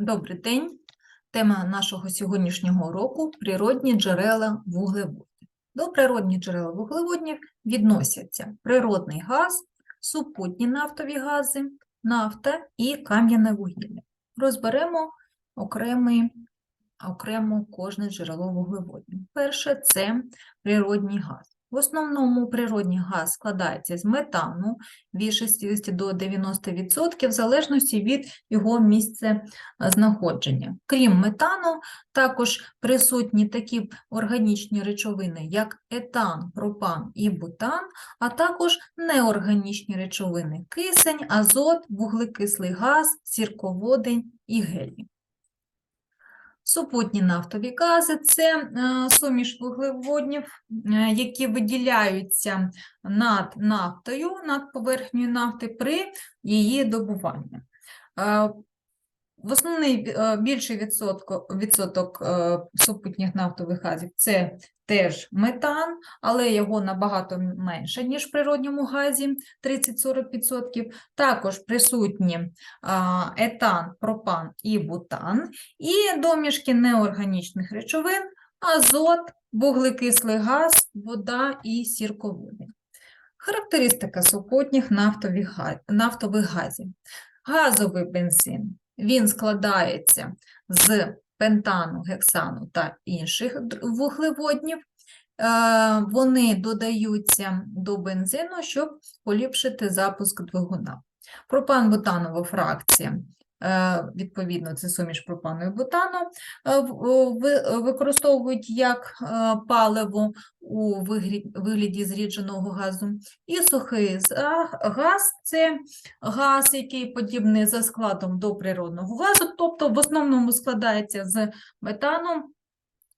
Добрий день. Тема нашого сьогоднішнього уроку – природні джерела вуглеводнів. До природних джерел вуглеводнів відносяться природний газ, супутні нафтові гази, нафта і кам'яне вугілля. Розберемо окремий, окремо кожне джерело вуглеводнів. Перше – це природний газ. В основному природний газ складається з метану від 60 до 90% в залежності від його місця знаходження. Крім метану, також присутні такі органічні речовини, як етан, пропан і бутан, а також неорганічні речовини – кисень, азот, вуглекислий газ, сірководень і гелій. Супутні нафтові гази – це е, суміш вуглеводнів, е, які виділяються над нафтою, над поверхнею нафти при її добуванні. Е, В основний е, більший відсотко, відсоток е, супутніх нафтових газів – це теж метан, але його набагато менше, ніж в природньому газі – 30-40%. Також присутні етан, пропан і бутан, і домішки неорганічних речовин, азот, вуглекислий газ, вода і сірководень. Характеристика супутніх нафтових газів. Газовий бензин, він складається з пентану, гексану та інших вуглеводнів. Е, Вони додаються до бензину, щоб поліпшити запуск двигуна. Пропан-бутанова фракція, відповідно, це суміш пропану і бутану, е, ви- використовують як е, паливо у вигляді зрідженого газу. І сухий газ – це газ, який подібний за складом до природного газу, тобто в основному складається з метану.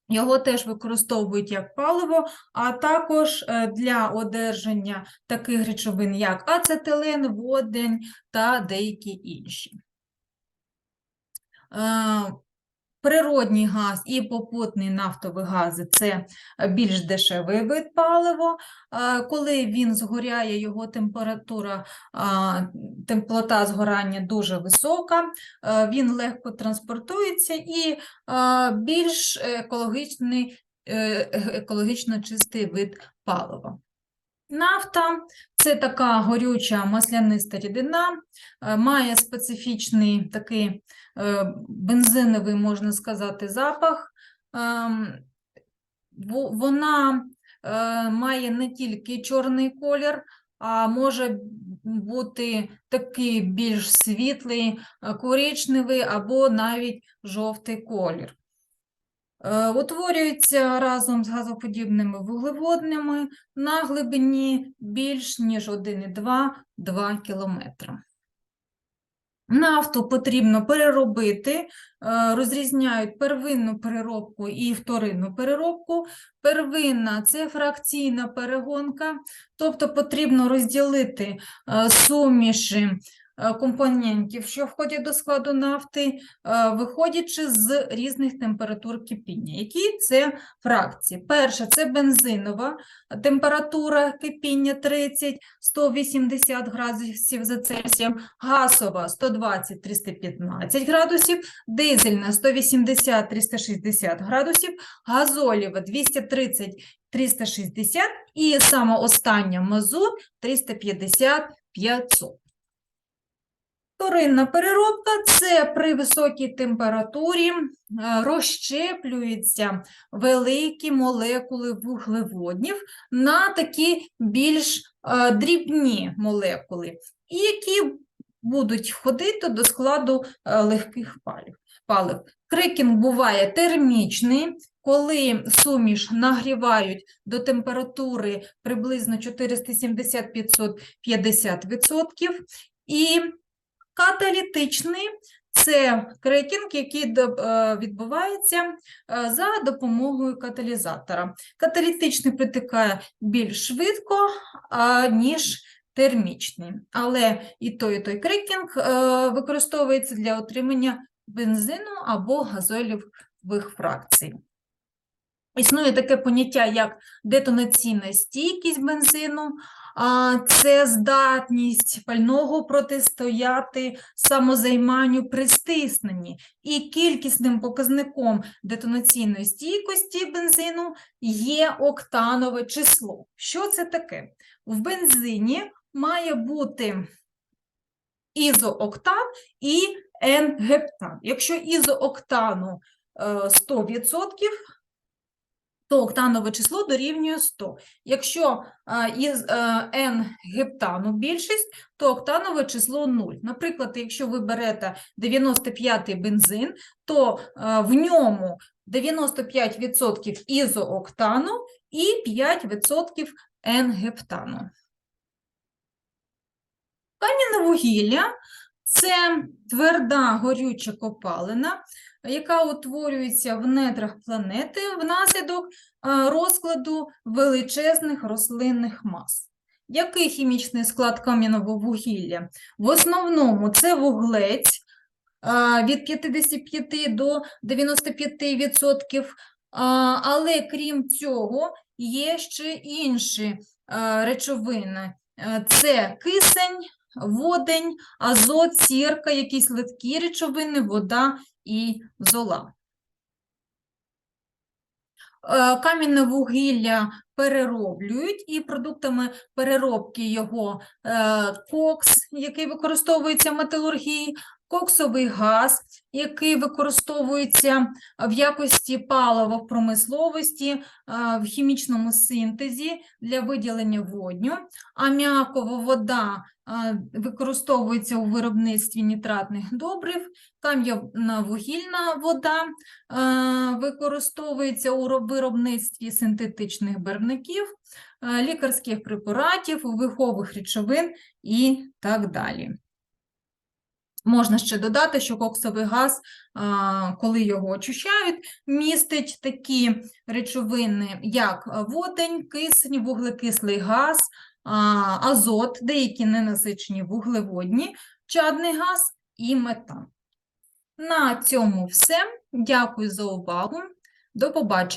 Його теж використовують як паливо, а також е, для одержання таких речовин, як ацетилен, водень та деякі інші. Е, Природній газ і попутний нафтовий гази – це е, більш дешевий вид палива. Е, Коли він згоряє, його температура, теплота згорання дуже висока, е, він легко транспортується і більш екологічний, е, е- екологічно чистий вид палива. Нафта – це така горюча масляниста рідина, е, має специфічний такий е, бензиновий, можна сказати, запах. Ем, Вона е, має не тільки чорний колір, а може бути такий більш світлий, коричневий або навіть жовтий колір. Е, Утворюється разом з газоподібними вуглеводнями на глибині більш ніж 1,2-2 км. Нафту потрібно переробити, е, розрізняють первинну переробку і вторинну переробку. Первинна – це фракційна перегонка, тобто потрібно розділити е, суміші компонентів, що входять до складу нафти, е, виходячи з різних температур кипіння. Які це фракції? Перша – це бензинова, температура кипіння 30-180 градусів за Цельсієм, газова 120-315 градусів, дизельна 180-360 градусів, газолєва 230-360 і саме остання мазут 350-500. Вторинна переробка – це при високій температурі е, розщеплюються великі молекули вуглеводнів на такі більш е, дрібні молекули, які будуть входити до складу е, легких палив. Крекінг буває термічний, коли суміш нагрівають до температури приблизно 470-550%, і Каталітичний це крекінг, який е, відбувається е, за допомогою каталізатора. Каталітичний протикає більш швидко, ніж термічний. Але і той, і той крекінг е, використовується для отримання бензину або газолівих фракцій. Існує таке поняття, як детонаційна стійкість бензину, це здатність пального протистояти самозайманню при стисненні. І кількісним показником детонаційної стійкості бензину є октанове число. Що це таке? В бензині має бути ізооктан і N-гептан. Якщо ізооктану е, 100%, то октанове число дорівнює 100. Якщо е, із е, N-гептану більшість, то октанове число 0. Наприклад, якщо ви берете 95-й бензин, то е, в ньому 95% ізооктану і 5% N-гептану. Кам'яне вугілля це тверда горюча копалина, яка утворюється в нетрах планети внаслідок розкладу величезних рослинних мас. Який хімічний склад кам'яного вугілля? В основному це вуглець від 55 до 95%, але крім цього є ще інші речовини. Е, Це кисень, водень, азот, сірка, якісь легкі речовини, вода і зола. Камінне вугілля перероблюють, і продуктами переробки його е, кокс, який використовується в металургії, коксовий газ, який використовується в якості палива в промисловості, е, в хімічному синтезі для виділення водню, аміакова вода е, використовується у виробництві нітратних добрив, кам'яна вугільна вода е, використовується у виробництві синтетичних барвників, лікарських препаратів, вихових речовин і так далі. Можна ще додати, що коксовий газ, коли його очищають, містить такі речовини, як водень, кисень, вуглекислий газ, азот, деякі ненасичені вуглеводні, чадний газ і метан. На цьому все. Дякую за увагу. До побачення.